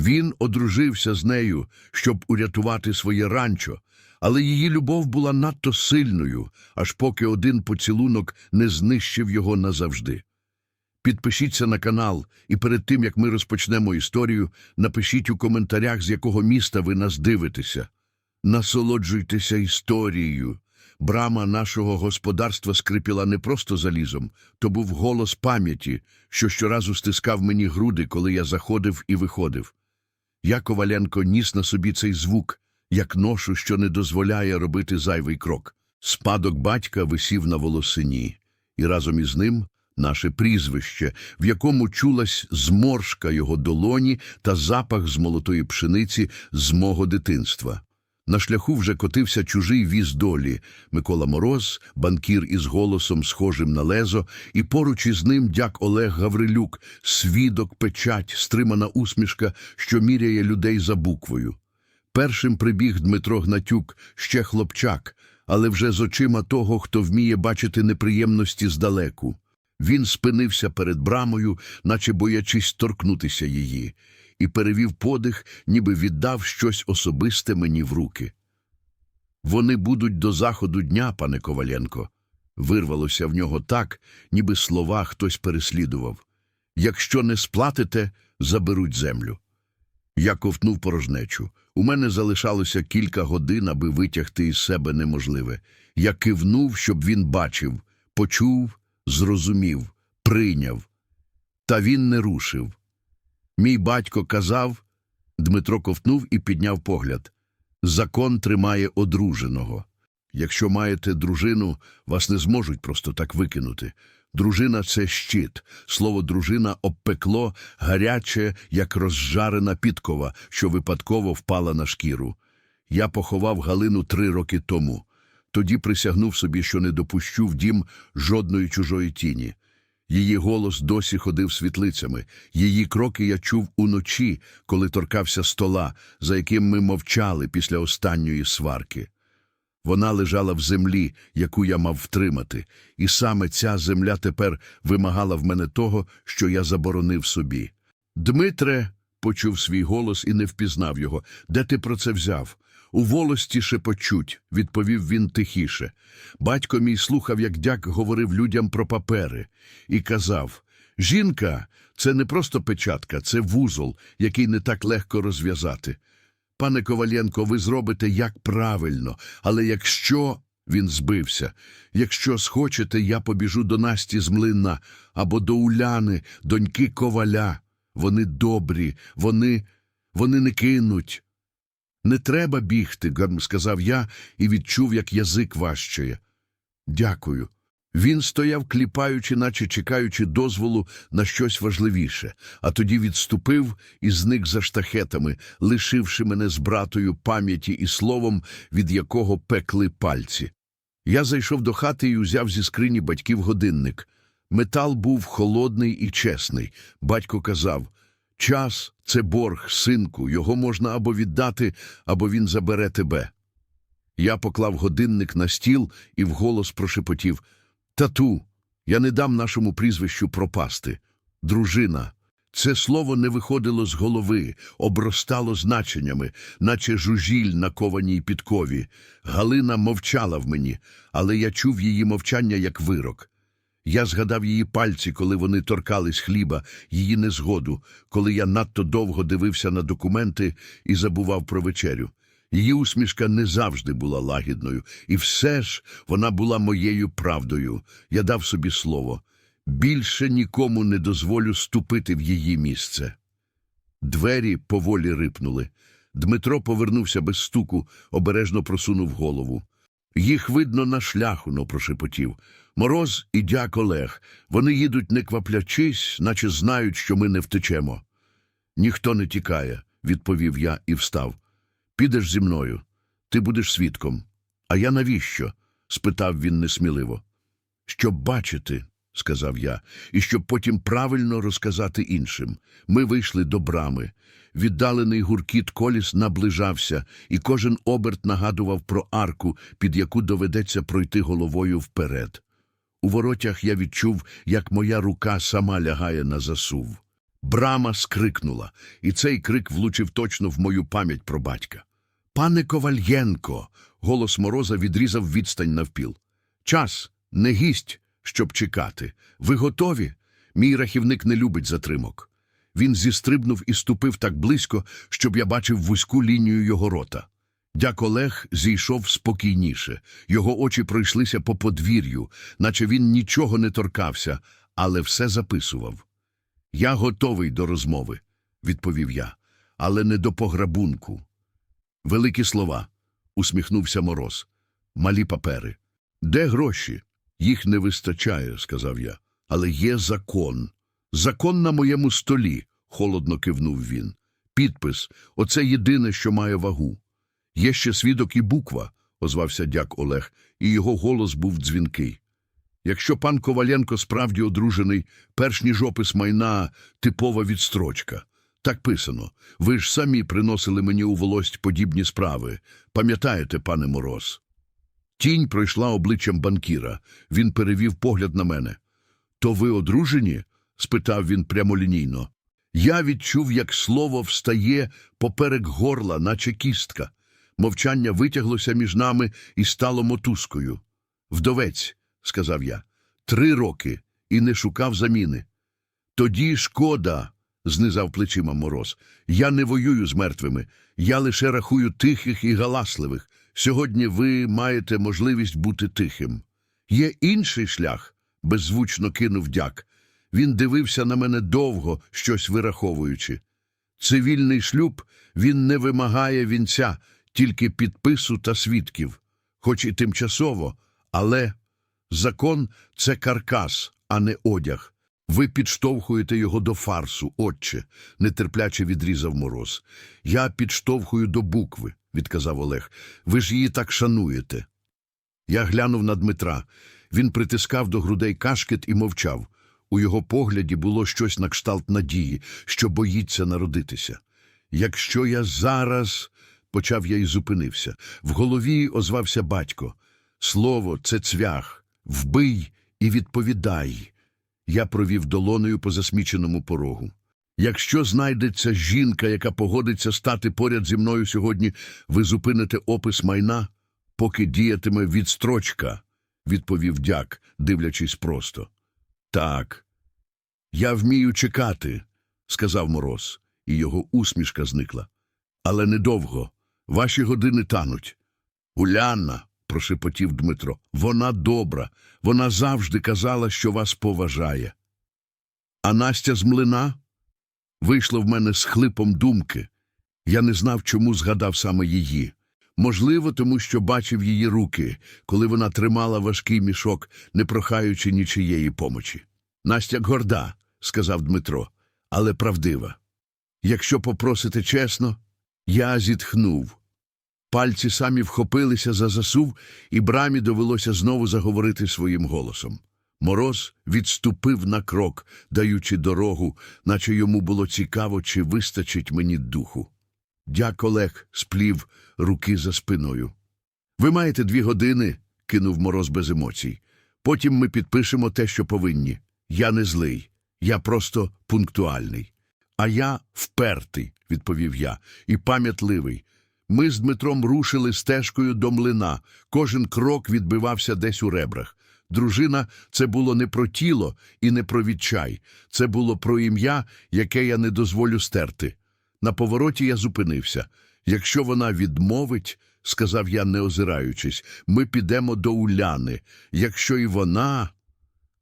Він одружився з нею, щоб урятувати своє ранчо, але її любов була надто сильною, аж поки один поцілунок не знищив його назавжди. Підпишіться на канал, і перед тим, як ми розпочнемо історію, напишіть у коментарях, з якого міста ви нас дивитеся. Насолоджуйтеся історією. Брама нашого господарства скрипіла не просто залізом, то був голос пам'яті, що щоразу стискав мені груди, коли я заходив і виходив. Я Коваленко ніс на собі цей звук, як ношу, що не дозволяє робити зайвий крок. Спадок батька висів на волосині, і разом із ним наше прізвище, в якому чулась зморшка його долоні та запах з молотої пшениці з мого дитинства. На шляху вже котився чужий віз долі Микола Мороз, банкір із голосом, схожим на лезо, і поруч із ним дяк Олег Гаврилюк, свідок, печать, стримана усмішка, що міряє людей за буквою. Першим прибіг Дмитро Гнатюк, ще хлопчак, але вже з очима того, хто вміє бачити неприємності здалеку. Він спинився перед брамою, наче боячись торкнутися її, і перевів подих, ніби віддав щось особисте мені в руки. Вони будуть до заходу дня, пане Коваленко. Вирвалося в нього так, ніби слова хтось переслідував. Якщо не сплатите, заберуть землю. Я ковтнув порожнечу. У мене залишалося кілька годин, аби витягти із себе неможливе. Я кивнув, щоб він бачив, почув, зрозумів, прийняв. Та він не рушив. Мій батько казав, Дмитро ковтнув і підняв погляд. Закон тримає одруженого. Якщо маєте дружину, вас не зможуть просто так викинути. Дружина це щит. Слово дружина обпекло гаряче, як розжарена підкова, що випадково впала на шкіру. Я поховав Галину три роки тому. Тоді присягнув собі, що не допущу в дім жодної чужої тіні. Її голос досі ходив світлицями. Її кроки я чув уночі, коли торкався стола, за яким ми мовчали після останньої сварки. Вона лежала в землі, яку я мав втримати, і саме ця земля тепер вимагала в мене того, що я заборонив собі. Дмитре, почув свій голос і не впізнав його. Де ти про це взяв? У волості шепочуть, відповів він тихіше. Батько мій слухав, як дяк говорив людям про папери, і казав: Жінка, це не просто печатка, це вузол, який не так легко розв'язати. Пане Коваленко, ви зробите як правильно, але якщо. Він збився. Якщо схочете, я побіжу до Насті з млина або до Уляни, доньки коваля. Вони добрі, вони, вони не кинуть. Не треба бігти, сказав я і відчув, як язик важчає. Дякую. Він стояв, кліпаючи, наче чекаючи дозволу на щось важливіше, а тоді відступив і зник за штахетами, лишивши мене з братою пам'яті і словом, від якого пекли пальці. Я зайшов до хати і узяв зі скрині батьків годинник. Метал був холодний і чесний. Батько казав Час це борг, синку, його можна або віддати, або він забере тебе. Я поклав годинник на стіл і вголос прошепотів Тату, я не дам нашому прізвищу пропасти. Дружина. Це слово не виходило з голови, обростало значеннями, наче жужіль на кованій підкові. Галина мовчала в мені, але я чув її мовчання як вирок. Я згадав її пальці, коли вони торкались хліба, її незгоду, коли я надто довго дивився на документи і забував про вечерю. Її усмішка не завжди була лагідною, і все ж вона була моєю правдою. Я дав собі слово. Більше нікому не дозволю ступити в її місце. Двері поволі рипнули. Дмитро повернувся без стуку, обережно просунув голову. Їх видно на шляху, но прошепотів. Мороз і дяк Олег. Вони їдуть не кваплячись, наче знають, що ми не втечемо. Ніхто не тікає, відповів я і встав. Підеш зі мною. Ти будеш свідком. А я навіщо? спитав він несміливо. Щоб бачити, сказав я, і щоб потім правильно розказати іншим. Ми вийшли до брами. Віддалений гуркіт коліс наближався, і кожен оберт нагадував про арку, під яку доведеться пройти головою вперед. У воротях я відчув, як моя рука сама лягає на засув. Брама скрикнула, і цей крик влучив точно в мою пам'ять про батька. Пане Ковальєнко. Голос мороза відрізав відстань навпіл. Час, не гість, щоб чекати. Ви готові? Мій рахівник не любить затримок. Він зістрибнув і ступив так близько, щоб я бачив вузьку лінію його рота. Дяк Олег зійшов спокійніше. Його очі пройшлися по подвір'ю, наче він нічого не торкався, але все записував. Я готовий до розмови, відповів я, але не до пограбунку. Великі слова, усміхнувся мороз. Малі папери. Де гроші? Їх не вистачає, сказав я. Але є закон. Закон на моєму столі, холодно кивнув він. Підпис оце єдине, що має вагу. Є ще свідок і буква, озвався дяк Олег, і його голос був дзвінкий. Якщо пан Коваленко справді одружений, перш ніж опис майна типова відстрочка. Так писано. Ви ж самі приносили мені у волость подібні справи. Пам'ятаєте, пане Мороз? Тінь пройшла обличчям банкіра. Він перевів погляд на мене. То ви одружені? спитав він прямолінійно. Я відчув, як слово встає поперек горла, наче кістка. Мовчання витяглося між нами і стало мотузкою. Вдовець, сказав я, три роки і не шукав заміни. Тоді шкода, знизав плечима мороз. Я не воюю з мертвими, я лише рахую тихих і галасливих. Сьогодні ви маєте можливість бути тихим. Є інший шлях, беззвучно кинув дяк. Він дивився на мене довго, щось вираховуючи. Цивільний шлюб він не вимагає вінця, тільки підпису та свідків, хоч і тимчасово, але закон це каркас, а не одяг. Ви підштовхуєте його до фарсу, отче, нетерпляче відрізав мороз. Я підштовхую до букви, відказав Олег. Ви ж її так шануєте. Я глянув на Дмитра. Він притискав до грудей кашкет і мовчав. У його погляді було щось на кшталт надії, що боїться народитися. Якщо я зараз. Почав я і зупинився. В голові озвався батько. Слово це цвях. Вбий і відповідай. Я провів долоною по засміченому порогу. Якщо знайдеться жінка, яка погодиться стати поряд зі мною сьогодні, ви зупините опис майна, поки діятиме відстрочка, відповів дяк, дивлячись просто. Так. Я вмію чекати, сказав мороз, і його усмішка зникла. Але недовго. Ваші години тануть. Уляна, прошепотів Дмитро, вона добра, вона завжди казала, що вас поважає. А Настя з млина вийшла в мене з хлипом думки. Я не знав, чому згадав саме її. Можливо, тому що бачив її руки, коли вона тримала важкий мішок, не прохаючи нічиєї помочі. Настя горда, сказав Дмитро, але правдива. Якщо попросите чесно, я зітхнув. Пальці самі вхопилися за засув, і брамі довелося знову заговорити своїм голосом. Мороз відступив на крок, даючи дорогу, наче йому було цікаво, чи вистачить мені духу. Дяк Олег сплів руки за спиною. Ви маєте дві години, кинув мороз без емоцій. Потім ми підпишемо те, що повинні. Я не злий, я просто пунктуальний. А я впертий, відповів я, і пам'ятливий. Ми з Дмитром рушили стежкою до млина. Кожен крок відбивався десь у ребрах. Дружина це було не про тіло і не про відчай. Це було про ім'я, яке я не дозволю стерти. На повороті я зупинився. Якщо вона відмовить, сказав я, не озираючись, ми підемо до Уляни. Якщо і вона.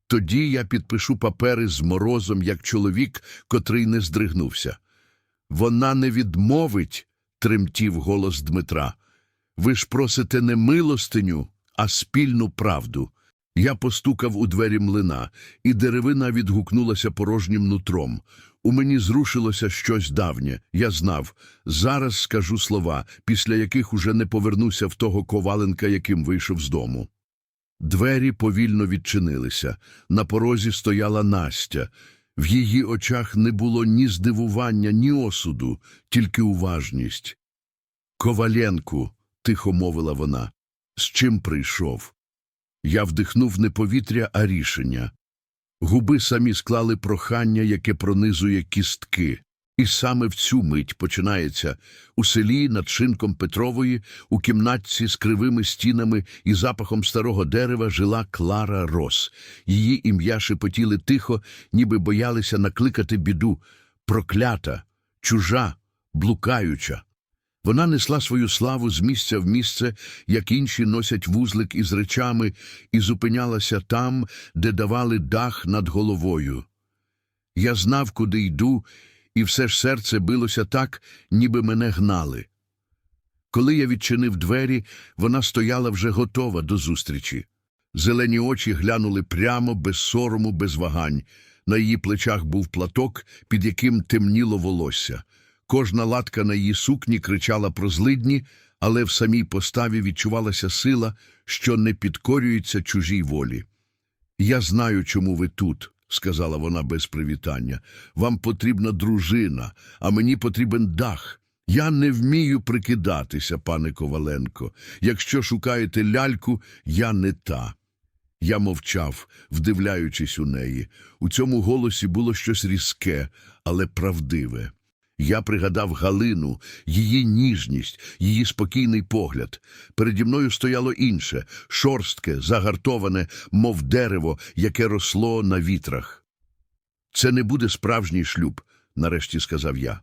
Тоді я підпишу папери з морозом, як чоловік, котрий не здригнувся. Вона не відмовить, тремтів голос Дмитра. Ви ж просите не милостиню, а спільну правду. Я постукав у двері млина, і деревина відгукнулася порожнім нутром. У мені зрушилося щось давнє. Я знав. Зараз скажу слова, після яких уже не повернуся в того коваленка, яким вийшов з дому. Двері повільно відчинилися. На порозі стояла Настя. В її очах не було ні здивування, ні осуду, тільки уважність. Коваленку, тихо мовила вона, з чим прийшов? Я вдихнув не повітря, а рішення. Губи самі склали прохання, яке пронизує кістки. І саме в цю мить починається у селі над шинком Петрової, у кімнатці з кривими стінами і запахом старого дерева жила Клара Рос. Її ім'я шепотіли тихо, ніби боялися накликати біду. Проклята, чужа, блукаюча. Вона несла свою славу з місця в місце, як інші носять вузлик із речами, і зупинялася там, де давали дах над головою. Я знав, куди йду, і все ж серце билося так, ніби мене гнали. Коли я відчинив двері, вона стояла вже готова до зустрічі. Зелені очі глянули прямо, без сорому, без вагань. На її плечах був платок, під яким темніло волосся. Кожна латка на її сукні кричала про злидні, але в самій поставі відчувалася сила, що не підкорюється чужій волі. Я знаю, чому ви тут, сказала вона без привітання. Вам потрібна дружина, а мені потрібен дах. Я не вмію прикидатися, пане Коваленко. Якщо шукаєте ляльку, я не та. Я мовчав, вдивляючись у неї. У цьому голосі було щось різке, але правдиве. Я пригадав Галину, її ніжність, її спокійний погляд. Переді мною стояло інше, шорстке, загартоване, мов дерево, яке росло на вітрах. Це не буде справжній шлюб, нарешті сказав я.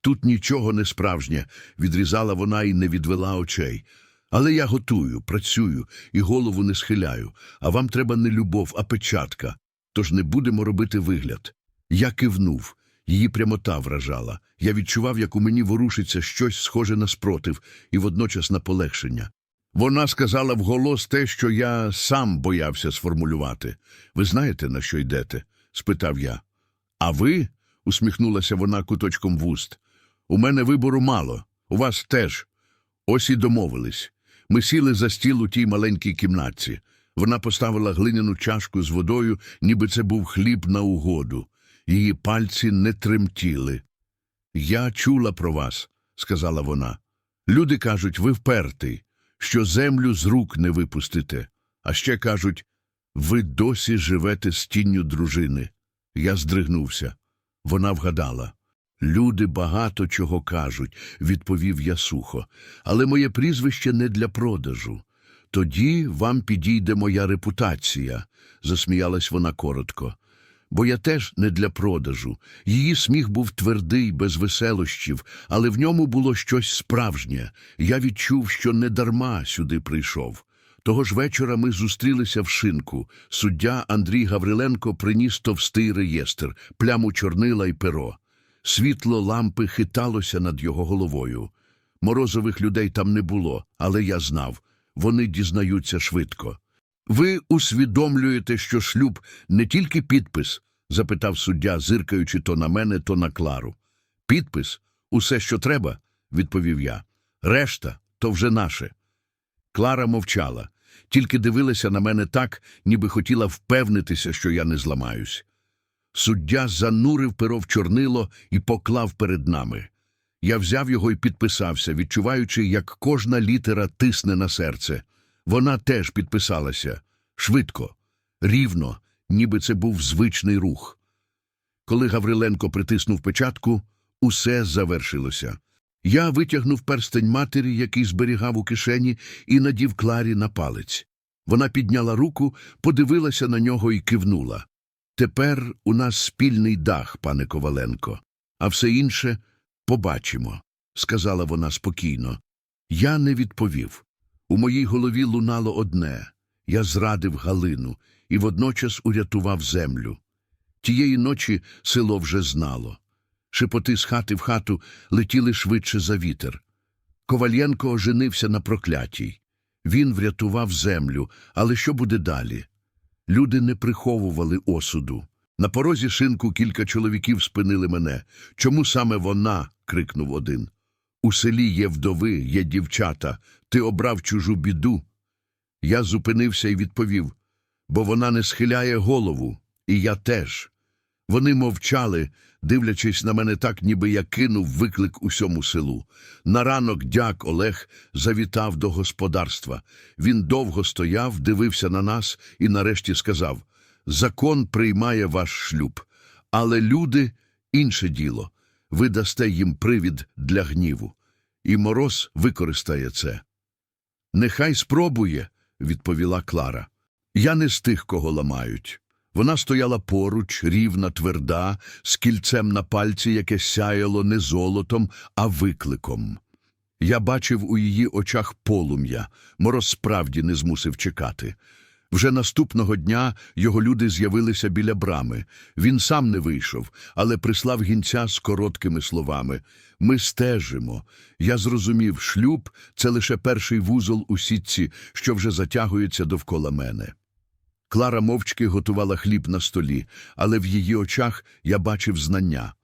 Тут нічого не справжнє, відрізала вона і не відвела очей. Але я готую, працюю і голову не схиляю, а вам треба не любов, а печатка. Тож не будемо робити вигляд. Я кивнув. Її прямота вражала. Я відчував, як у мені ворушиться щось схоже на спротив і водночас на полегшення. Вона сказала вголос те, що я сам боявся сформулювати. Ви знаєте, на що йдете? спитав я. А ви? усміхнулася вона куточком вуст. У мене вибору мало, у вас теж. Ось і домовились. Ми сіли за стіл у тій маленькій кімнатці. Вона поставила глиняну чашку з водою, ніби це був хліб на угоду. Її пальці не тремтіли. Я чула про вас, сказала вона. Люди кажуть, ви впертий, що землю з рук не випустите. А ще кажуть, ви досі живете з тінню дружини. Я здригнувся. Вона вгадала. Люди багато чого кажуть, відповів я сухо, але моє прізвище не для продажу. Тоді вам підійде моя репутація, засміялась вона коротко. Бо я теж не для продажу. Її сміх був твердий, без веселощів, але в ньому було щось справжнє. Я відчув, що не дарма сюди прийшов. Того ж вечора ми зустрілися в шинку. Суддя Андрій Гавриленко приніс товстий реєстр, пляму чорнила й перо. Світло лампи хиталося над його головою. Морозових людей там не було, але я знав. Вони дізнаються швидко. Ви усвідомлюєте, що шлюб не тільки підпис? запитав суддя, зиркаючи то на мене, то на Клару. Підпис усе, що треба, відповів я. Решта то вже наше. Клара мовчала, тільки дивилася на мене так, ніби хотіла впевнитися, що я не зламаюсь. Суддя занурив перо в чорнило і поклав перед нами. Я взяв його і підписався, відчуваючи, як кожна літера тисне на серце. Вона теж підписалася швидко, рівно, ніби це був звичний рух. Коли Гавриленко притиснув печатку, усе завершилося. Я витягнув перстень матері, який зберігав у кишені, і надів Кларі на палець. Вона підняла руку, подивилася на нього і кивнула. Тепер у нас спільний дах, пане Коваленко, а все інше побачимо, сказала вона спокійно. Я не відповів. У моїй голові лунало одне я зрадив Галину і водночас урятував землю. Тієї ночі село вже знало. Шепоти з хати в хату летіли швидше за вітер. Ковальєнко оженився на проклятій. Він врятував землю, але що буде далі? Люди не приховували осуду. На порозі шинку кілька чоловіків спинили мене. Чому саме вона? крикнув один. У селі є вдови, є дівчата. Ти обрав чужу біду. Я зупинився і відповів, бо вона не схиляє голову, і я теж. Вони мовчали, дивлячись на мене так, ніби я кинув виклик усьому селу. На ранок дяк Олег завітав до господарства. Він довго стояв, дивився на нас і нарешті сказав Закон приймає ваш шлюб, але люди інше діло. Ви дасте їм привід для гніву, і мороз використає це. Нехай спробує, відповіла Клара. Я не з тих, кого ламають. Вона стояла поруч, рівна, тверда, з кільцем на пальці, яке сяяло не золотом, а викликом. Я бачив у її очах полум'я, мороз справді не змусив чекати. Вже наступного дня його люди з'явилися біля брами. Він сам не вийшов, але прислав гінця з короткими словами. Ми стежимо. Я зрозумів, шлюб – це лише перший вузол у сітці, що вже затягується довкола мене. Клара мовчки готувала хліб на столі, але в її очах я бачив знання.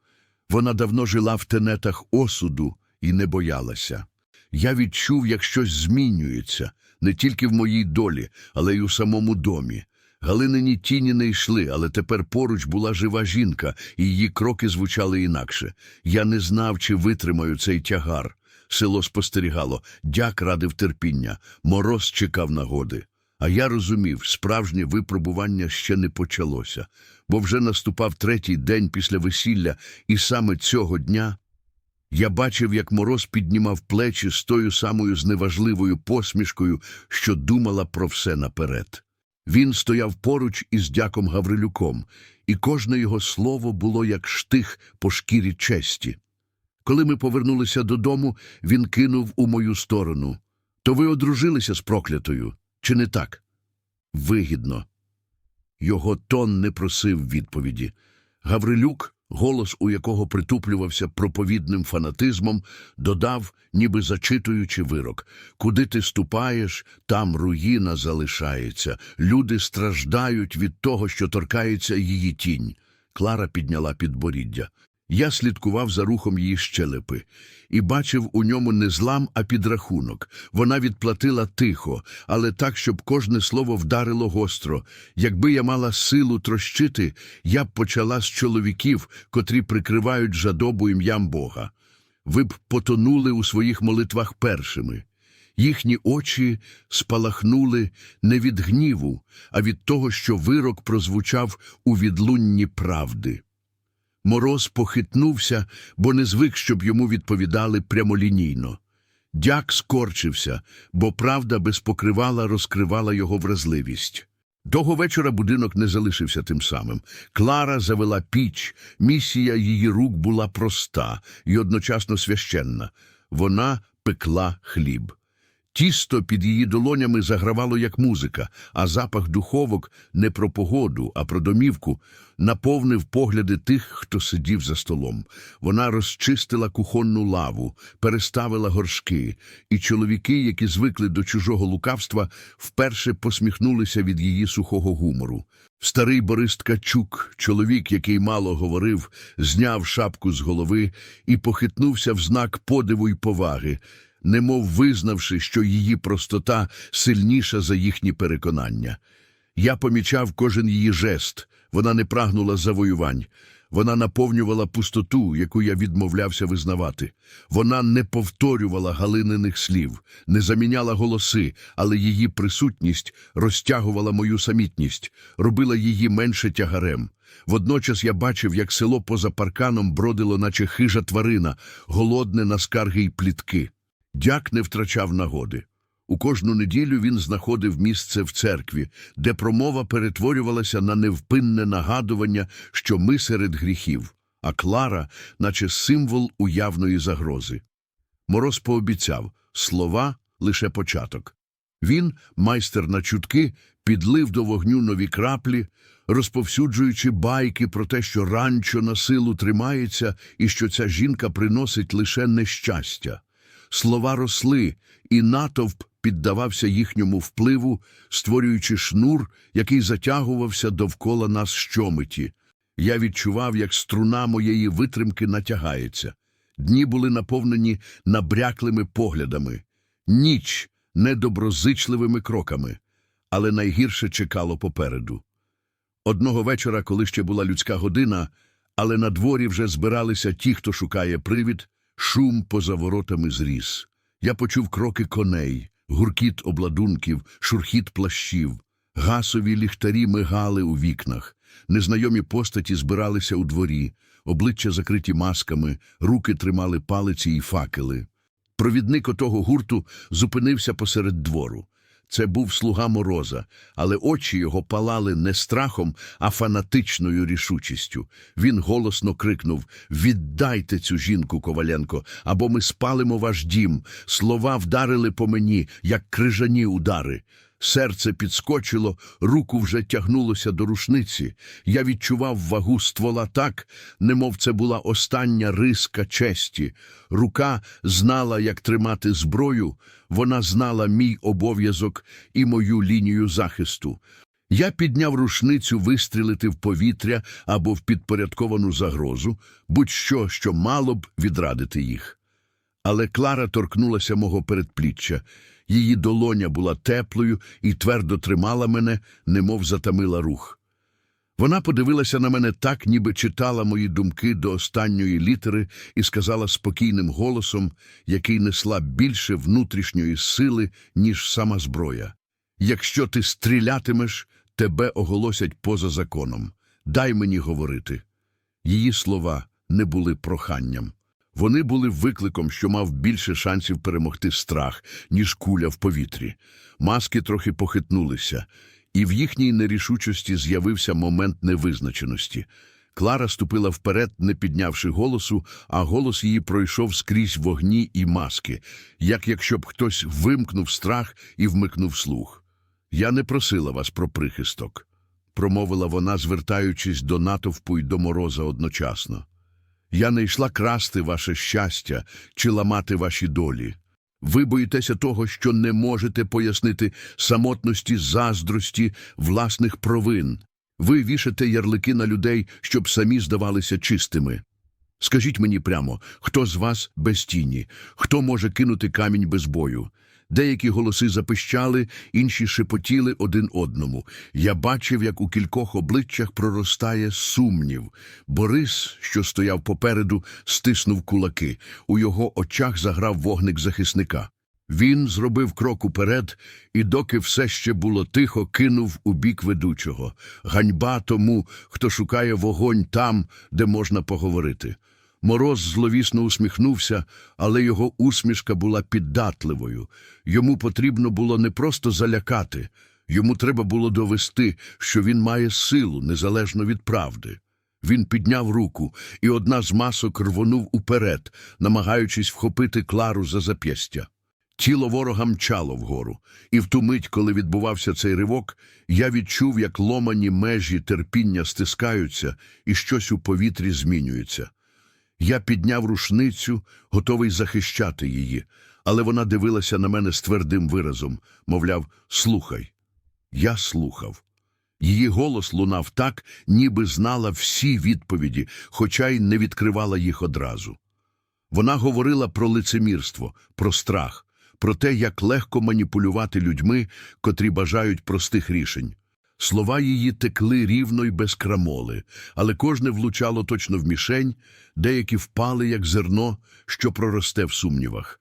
Вона давно жила в тенетах осуду і не боялася. Я відчув, як щось змінюється, не тільки в моїй долі, але й у самому домі. Галинині тіні не йшли, але тепер поруч була жива жінка, і її кроки звучали інакше. Я не знав, чи витримаю цей тягар. Село спостерігало, дяк радив терпіння, мороз чекав нагоди. А я розумів, справжнє випробування ще не почалося, бо вже наступав третій день після весілля, і саме цього дня я бачив, як мороз піднімав плечі з тою самою зневажливою посмішкою, що думала про все наперед. Він стояв поруч із дяком Гаврилюком, і кожне його слово було як штих по шкірі честі. Коли ми повернулися додому, він кинув у мою сторону. То ви одружилися з проклятою, чи не так? Вигідно. Його тон не просив відповіді. Гаврилюк, голос у якого притуплювався проповідним фанатизмом, додав, ніби зачитуючи вирок. Куди ти ступаєш, там руїна залишається. Люди страждають від того, що торкається її тінь. Клара підняла підборіддя. Я слідкував за рухом її щелепи і бачив у ньому не злам, а підрахунок. Вона відплатила тихо, але так, щоб кожне слово вдарило гостро. Якби я мала силу трощити, я б почала з чоловіків, котрі прикривають жадобу ім'ям Бога. Ви б потонули у своїх молитвах першими. Їхні очі спалахнули не від гніву, а від того, що вирок прозвучав у відлунні правди. Мороз похитнувся, бо не звик, щоб йому відповідали прямолінійно. Дяк скорчився, бо правда без покривала розкривала його вразливість. Того вечора будинок не залишився тим самим. Клара завела піч, місія її рук була проста і одночасно священна. Вона пекла хліб. Тісто під її долонями загравало як музика, а запах духовок не про погоду, а про домівку наповнив погляди тих, хто сидів за столом. Вона розчистила кухонну лаву, переставила горшки, і чоловіки, які звикли до чужого лукавства, вперше посміхнулися від її сухого гумору. Старий Борис Ткачук, чоловік, який мало говорив, зняв шапку з голови і похитнувся в знак подиву й поваги немов визнавши, що її простота сильніша за їхні переконання. Я помічав кожен її жест, вона не прагнула завоювань. Вона наповнювала пустоту, яку я відмовлявся визнавати. Вона не повторювала галининих слів, не заміняла голоси, але її присутність розтягувала мою самітність, робила її менше тягарем. Водночас я бачив, як село поза парканом бродило, наче хижа тварина, голодне на скарги й плітки. Дяк не втрачав нагоди. У кожну неділю він знаходив місце в церкві, де промова перетворювалася на невпинне нагадування, що ми серед гріхів, а Клара, наче символ уявної загрози. Мороз пообіцяв слова лише початок. Він, майстер на чутки, підлив до вогню нові краплі, розповсюджуючи байки про те, що ранчо на силу тримається і що ця жінка приносить лише нещастя. Слова росли, і натовп піддавався їхньому впливу, створюючи шнур, який затягувався довкола нас щомиті. Я відчував, як струна моєї витримки натягається. Дні були наповнені набряклими поглядами, ніч недоброзичливими кроками, але найгірше чекало попереду. Одного вечора, коли ще була людська година, але на дворі вже збиралися ті, хто шукає привід, Шум поза воротами зріс. Я почув кроки коней, гуркіт обладунків, шурхіт плащів. Гасові ліхтарі мигали у вікнах, незнайомі постаті збиралися у дворі, обличчя закриті масками, руки тримали палиці і факели. Провідник отого гурту зупинився посеред двору. Це був слуга Мороза, але очі його палали не страхом, а фанатичною рішучістю. Він голосно крикнув Віддайте цю жінку, Коваленко, або ми спалимо ваш дім. Слова вдарили по мені, як крижані удари. Серце підскочило, руку вже тягнулося до рушниці. Я відчував вагу ствола так, немов це була остання риска честі. Рука знала, як тримати зброю, вона знала мій обов'язок і мою лінію захисту. Я підняв рушницю вистрілити в повітря або в підпорядковану загрозу, будь-що, що мало б відрадити їх. Але Клара торкнулася мого передпліччя. Її долоня була теплою і твердо тримала мене, немов затамила рух. Вона подивилася на мене так, ніби читала мої думки до останньої літери і сказала спокійним голосом, який несла більше внутрішньої сили, ніж сама зброя. Якщо ти стрілятимеш, тебе оголосять поза законом. Дай мені говорити. Її слова не були проханням. Вони були викликом, що мав більше шансів перемогти страх, ніж куля в повітрі. Маски трохи похитнулися, і в їхній нерішучості з'явився момент невизначеності. Клара ступила вперед, не піднявши голосу, а голос її пройшов скрізь вогні і маски, як якщо б хтось вимкнув страх і вмикнув слух. Я не просила вас про прихисток, промовила вона, звертаючись до натовпу й до мороза одночасно. Я не йшла красти ваше щастя чи ламати ваші долі. Ви боїтеся того, що не можете пояснити самотності, заздрості, власних провин. Ви вішате ярлики на людей, щоб самі здавалися чистими. Скажіть мені прямо, хто з вас без тіні, хто може кинути камінь без бою? Деякі голоси запищали, інші шепотіли один одному. Я бачив, як у кількох обличчях проростає сумнів. Борис, що стояв попереду, стиснув кулаки. У його очах заграв вогник захисника. Він зробив крок уперед, і доки все ще було тихо, кинув у бік ведучого. Ганьба тому, хто шукає вогонь там, де можна поговорити. Мороз зловісно усміхнувся, але його усмішка була піддатливою. Йому потрібно було не просто залякати, йому треба було довести, що він має силу, незалежно від правди. Він підняв руку, і одна з масок рвонув уперед, намагаючись вхопити Клару за зап'ястя. Тіло ворога мчало вгору, і в ту мить, коли відбувався цей ривок, я відчув, як ломані межі терпіння стискаються і щось у повітрі змінюється. Я підняв рушницю, готовий захищати її, але вона дивилася на мене з твердим виразом, мовляв, слухай. Я слухав. Її голос лунав так, ніби знала всі відповіді, хоча й не відкривала їх одразу. Вона говорила про лицемірство, про страх, про те, як легко маніпулювати людьми, котрі бажають простих рішень. Слова її текли рівно й без крамоли, але кожне влучало точно в мішень, деякі впали, як зерно, що проросте в сумнівах.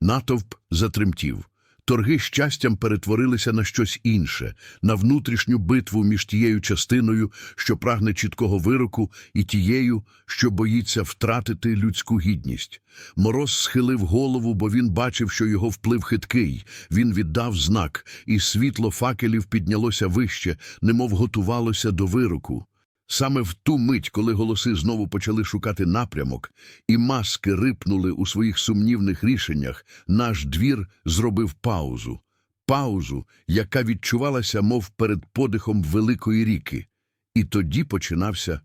Натовп затремтів. Торги щастям перетворилися на щось інше, на внутрішню битву між тією частиною, що прагне чіткого вироку, і тією, що боїться втратити людську гідність. Мороз схилив голову, бо він бачив, що його вплив хиткий. Він віддав знак, і світло факелів піднялося вище, немов готувалося до вироку. Саме в ту мить, коли голоси знову почали шукати напрямок, і маски рипнули у своїх сумнівних рішеннях, наш двір зробив паузу. Паузу, яка відчувалася, мов перед подихом великої ріки. І тоді починався.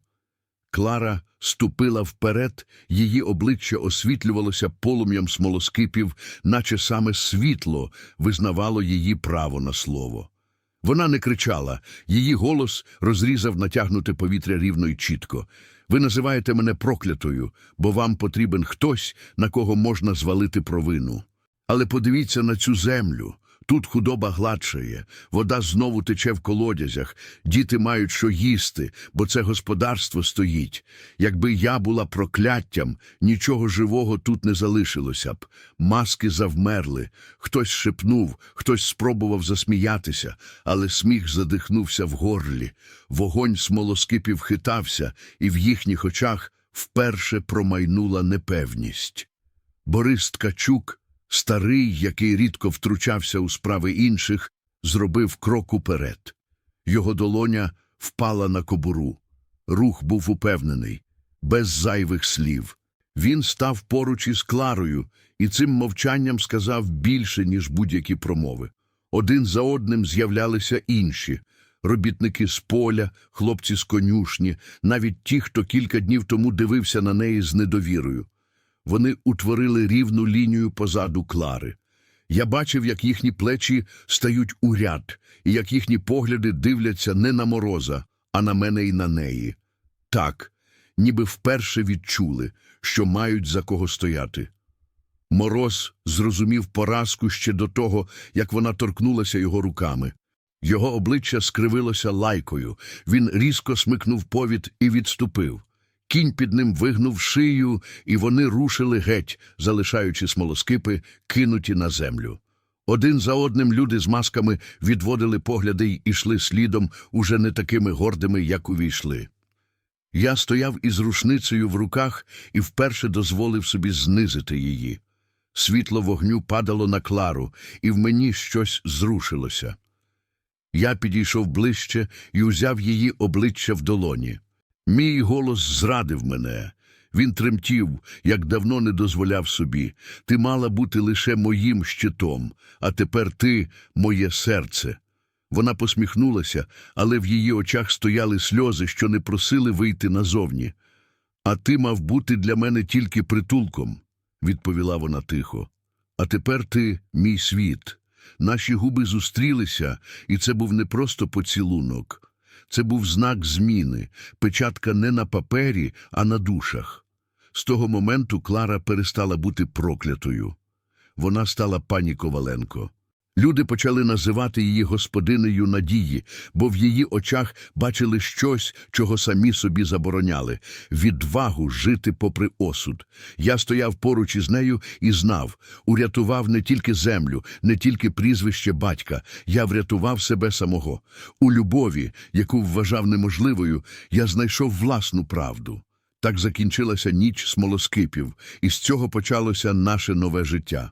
Клара ступила вперед, її обличчя освітлювалося полум'ям смолоскипів, наче саме світло визнавало її право на слово. Вона не кричала, її голос розрізав натягнуте повітря рівно й чітко. Ви називаєте мене проклятою, бо вам потрібен хтось, на кого можна звалити провину. Але подивіться на цю землю. Тут худоба гладшає, вода знову тече в колодязях, діти мають що їсти, бо це господарство стоїть. Якби я була прокляттям, нічого живого тут не залишилося б. Маски завмерли, хтось шепнув, хтось спробував засміятися, але сміх задихнувся в горлі. Вогонь смолоскипів хитався, і в їхніх очах вперше промайнула непевність. Борис Ткачук, старий, який рідко втручався у справи інших, зробив крок уперед. Його долоня впала на кобуру. Рух був упевнений, без зайвих слів. Він став поруч із Кларою і цим мовчанням сказав більше, ніж будь-які промови. Один за одним з'являлися інші – робітники з поля, хлопці з конюшні, навіть ті, хто кілька днів тому дивився на неї з недовірою. Вони утворили рівну лінію позаду Клари. Я бачив, як їхні плечі стають у ряд, і як їхні погляди дивляться не на мороза, а на мене і на неї. Так, ніби вперше відчули, що мають за кого стояти. Мороз зрозумів поразку ще до того, як вона торкнулася його руками. Його обличчя скривилося лайкою, він різко смикнув повід і відступив. Кінь під ним вигнув шию, і вони рушили геть, залишаючи смолоскипи, кинуті на землю. Один за одним люди з масками відводили погляди й ішли слідом, уже не такими гордими, як увійшли. Я стояв із рушницею в руках і вперше дозволив собі знизити її. Світло вогню падало на Клару, і в мені щось зрушилося. Я підійшов ближче і узяв її обличчя в долоні. Мій голос зрадив мене. Він тремтів, як давно не дозволяв собі. Ти мала бути лише моїм щитом, а тепер ти моє серце. Вона посміхнулася, але в її очах стояли сльози, що не просили вийти назовні. А ти мав бути для мене тільки притулком, відповіла вона тихо. А тепер ти мій світ. Наші губи зустрілися, і це був не просто поцілунок. Це був знак зміни, печатка не на папері, а на душах. З того моменту Клара перестала бути проклятою. Вона стала пані Коваленко. Люди почали називати її господинею надії, бо в її очах бачили щось, чого самі собі забороняли – відвагу жити попри осуд. Я стояв поруч із нею і знав, урятував не тільки землю, не тільки прізвище батька, я врятував себе самого. У любові, яку вважав неможливою, я знайшов власну правду. Так закінчилася ніч смолоскипів, і з цього почалося наше нове життя.